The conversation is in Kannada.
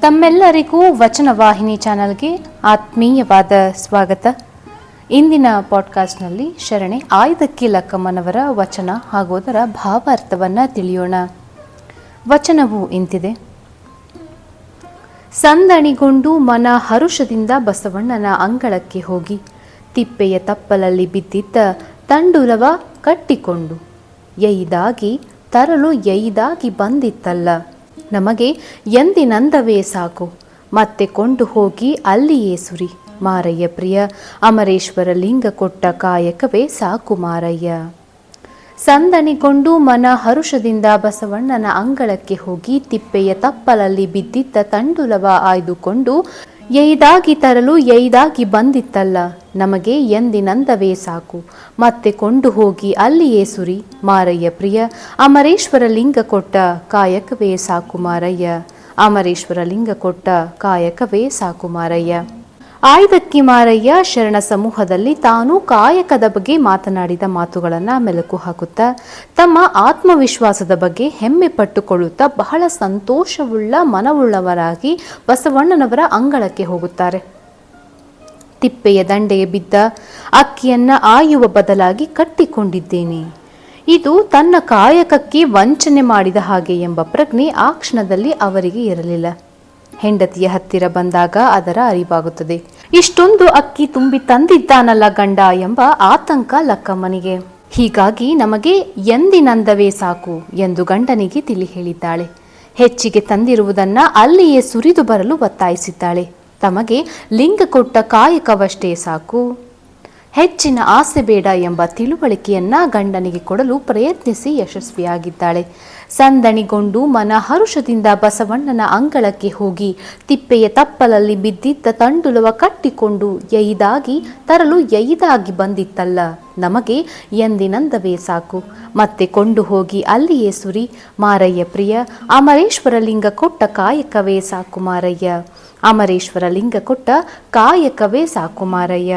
ತಮ್ಮೆಲ್ಲರಿಗೂ ವಚನ ವಾಹಿನಿ ಚಾನಲ್ಗೆ ಆತ್ಮೀಯವಾದ ಸ್ವಾಗತ. ಇಂದಿನ ಪಾಡ್ಕಾಸ್ಟ್ನಲ್ಲಿ ಶರಣೆ ಆಯ್ದಕ್ಕಿ ಲಕ್ಕಮ್ಮನವರ ವಚನ ಹಾಗೂ ಅದರ ಭಾವಾರ್ಥವನ್ನು ತಿಳಿಯೋಣ. ವಚನವು ಇಂತಿದೆ. ಸಂದಣಿಗೊಂಡು ಮನ ಹರುಷದಿಂದ ಬಸವಣ್ಣನ ಅಂಗಳಕ್ಕೆ ಹೋಗಿ, ತಿಪ್ಪೆಯ ತಪ್ಪಲಲ್ಲಿ ಬಿದ್ದಿದ್ದ ತಂಡುಲವ ಕಟ್ಟಿಕೊಂಡು, ಎಯ್ದಾಗಿ ತರಲು ಎಯ್ದಾಗಿ ಬಂದಿತ್ತಲ್ಲ. ನಮಗೆ ಎಂದಿನಂದವೇ ಸಾಕು. ಮತ್ತೆ ಕೊಂಡು ಹೋಗಿ ಅಲ್ಲಿಯೇ ಸುರಿ. ಮಾರಯ್ಯ ಪ್ರಿಯ, ಅಮರೇಶ್ವರ ಲಿಂಗ ಕೊಟ್ಟ ಕಾಯಕವೇ ಸಾಕು ಮಾರಯ್ಯ. ಸಂದಣಿಕೊಂಡು ಮನ ಹರುಷದಿಂದ ಬಸವಣ್ಣನ ಅಂಗಳಕ್ಕೆ ಹೋಗಿ ತಿಪ್ಪೆಯ ತಪ್ಪಲಲ್ಲಿ ಬಿದ್ದಿದ್ದ ತಂಡುಲವ ಆಯ್ದುಕೊಂಡು ಎಯ್ದಾಗಿ ತರಲು ಎಯ್ದಾಗಿ ಬಂದಿತ್ತಲ್ಲ, ನಮಗೆ ಎಂದಿನಂದವೇ ಸಾಕು. ಮತ್ತೆ ಕೊಂಡು ಹೋಗಿ ಅಲ್ಲಿಯೇ ಸುರಿ, ಮಾರಯ್ಯ ಪ್ರಿಯ, ಅಮರೇಶ್ವರ ಲಿಂಗ ಕೊಟ್ಟ ಕಾಯಕವೇ ಸಾಕು ಮಾರಯ್ಯ. ಅಮರೇಶ್ವರ ಲಿಂಗ ಕೊಟ್ಟ ಕಾಯಕವೇ ಸಾಕು ಮಾರಯ್ಯ. ಆಯ್ದಕ್ಕಿ ಮಾರಯ್ಯ ಶರಣ ಸಮೂಹದಲ್ಲಿ ತಾನು ಕಾಯಕದ ಬಗ್ಗೆ ಮಾತನಾಡಿದ ಮಾತುಗಳನ್ನು ಮೆಲುಕು ಹಾಕುತ್ತಾ, ತಮ್ಮ ಆತ್ಮವಿಶ್ವಾಸದ ಬಗ್ಗೆ ಹೆಮ್ಮೆ ಪಟ್ಟುಕೊಳ್ಳುತ್ತಾ ಬಹಳ ಸಂತೋಷವುಳ್ಳ ಮನವುಳ್ಳವರಾಗಿ ಬಸವಣ್ಣನವರ ಅಂಗಳಕ್ಕೆ ಹೋಗುತ್ತಾರೆ. ತಿಪ್ಪೆಯ ದಂಡೆಯ ಬಿದ್ದ ಅಕ್ಕಿಯನ್ನು ಆಯುವ ಬದಲಾಗಿ ಕಟ್ಟಿಕೊಂಡಿದ್ದೇನೆ. ಇದು ತನ್ನ ಕಾಯಕಕ್ಕೆ ವಂಚನೆ ಮಾಡಿದ ಹಾಗೆ ಎಂಬ ಪ್ರಜ್ಞೆ ಆ ಕ್ಷಣದಲ್ಲಿ ಅವರಿಗೆ ಇರಲಿಲ್ಲ. ಹೆಂಡತಿಯ ಹತ್ತಿರ ಬಂದಾಗ ಅದರ ಅರಿವಾಗುತ್ತದೆ. ಇಷ್ಟೊಂದು ಅಕ್ಕಿ ತುಂಬಿ ತಂದಿದ್ದಾನಲ್ಲ ಗಂಡ ಎಂಬ ಆತಂಕ ಲಕ್ಕಮ್ಮನಿಗೆ. ಹೀಗಾಗಿ ನಮಗೆ ಎಂದಿನಂದವೇ ಸಾಕು ಎಂದು ಗಂಡನಿಗೆ ತಿಳಿ ಹೇಳಿದ್ದಾಳೆ. ಹೆಚ್ಚಿಗೆ ತಂದಿರುವುದನ್ನ ಅಲ್ಲಿಯೇ ಸುರಿದು ಬರಲು ಒತ್ತಾಯಿಸಿದ್ದಾಳೆ. ತಮಗೆ ಲಿಂಗ ಕೊಟ್ಟ ಕಾಯಕವಷ್ಟೇ ಸಾಕು. ಹೆಚ್ಚಿನ ಆಸೆ ಬೇಡ ಎಂಬ ತಿಳುವಳಿಕೆಯನ್ನ ಗಂಡನಿಗೆ ಕೊಡಲು ಪ್ರಯತ್ನಿಸಿ ಯಶಸ್ವಿಯಾಗಿದ್ದಾಳೆ. ಸಂದಣಿಗೊಂಡು ಮನಹರುಷದಿಂದ ಬಸವಣ್ಣನ ಅಂಗಳಕ್ಕೆ ಹೋಗಿ ತಿಪ್ಪೆಯ ತಪ್ಪಲಲ್ಲಿ ಬಿದ್ದಿದ್ದ ತಂಡುಲವ ಕಟ್ಟಿಕೊಂಡು ಎಯ್ದಾಗಿ ತರಲು ಎಯ್ದಾಗಿ ಬಂದಿತ್ತಲ್ಲ. ನಮಗೆ ಎಂದಿನಂದವೇ ಸಾಕು. ಮತ್ತೆ ಕೊಂಡು ಹೋಗಿ ಅಲ್ಲಿಯೇ ಸುರಿ, ಮಾರಯ್ಯ ಪ್ರಿಯ ಅಮರೇಶ್ವರ ಲಿಂಗ ಕೊಟ್ಟ ಕಾಯಕವೇ ಸಾಕು ಮಾರಯ್ಯ. ಅಮರೇಶ್ವರ ಲಿಂಗ ಕೊಟ್ಟ ಕಾಯಕವೇ ಸಾಕು ಮಾರಯ್ಯ.